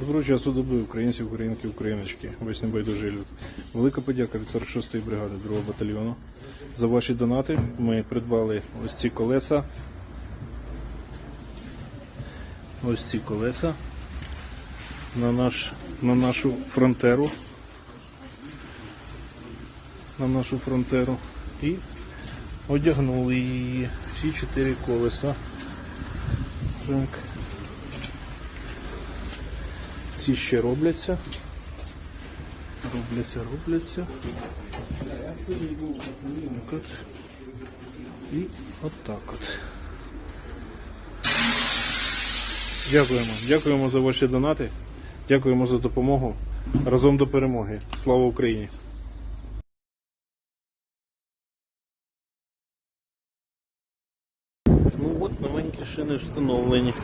Доброго часу доби, українці, українки, україночки, весь небайдужий люд. Велика подяка від 46-ї бригади 2 батальйону. За ваші донати ми придбали ось ці колеса. Ось ці колеса на, наш, на нашу фронтеру. На нашу фронтеру. І одягнули її. Всі чотири колеса. Так. Ці ще робляться. Робляться, робляться. Так от. І от так от. Дякуємо. Дякуємо за ваші донати. Дякуємо за допомогу. Разом до перемоги. Слава Україні! Ну от новенькі шини встановлені.